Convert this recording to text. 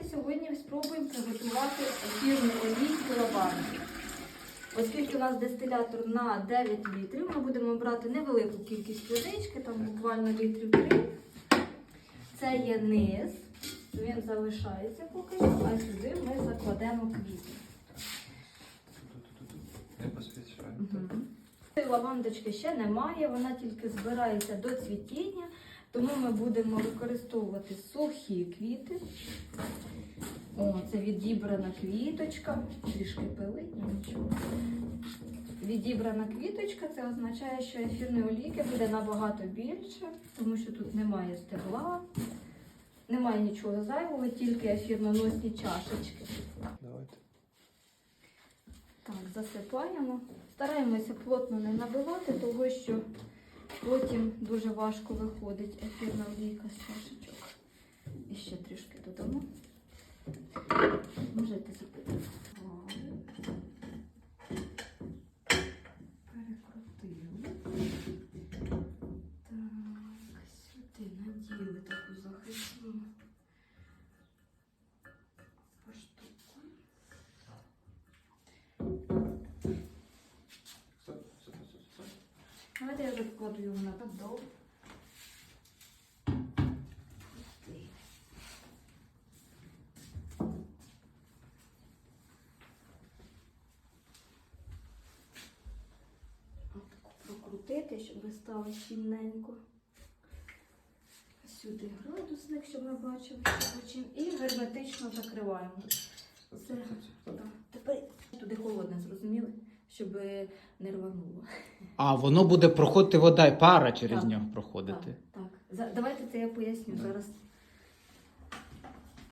давайте сьогодні спробуємо приготувати ефірну олійку лаванди. Оскільки у нас дистилятор на 9 літрів, ми будемо брати невелику кількість водички, там буквально літрів 3. Це є низ, він залишається поки що, а сюди ми закладемо квіти. Цієї Лавандочки ще немає, вона тільки збирається до цвітіння, тому ми будемо використовувати сухі квіти. О, це відібрана квіточка. Трішки пилить, ну нічого. Відібрана квіточка, це означає, що ефірної олійки буде набагато більше, тому що тут немає стебла, немає нічого зайвого, тільки ефірноносні чашечки. Давайте. Так, засипаємо. Стараємося плотно не набивати, тому що потім дуже важко виходить ефірна олійка з чашечок. І ще трішки додамо. Може, ти запитати. Перекрутили. Так, сюди наділи таку захисну поштуку. Давайте я закладу його на подол. Прокрутити, щоб стало щільненько. Сюди градусник, щоб ми бачили, що. І герметично закриваємо. Стоп. Так. Тепер туди холодне, зрозуміли? Щоб не рвануло. А воно буде проходити вода і пара через Так. нього проходити. Так, так. За- Давайте це я поясню Да. зараз.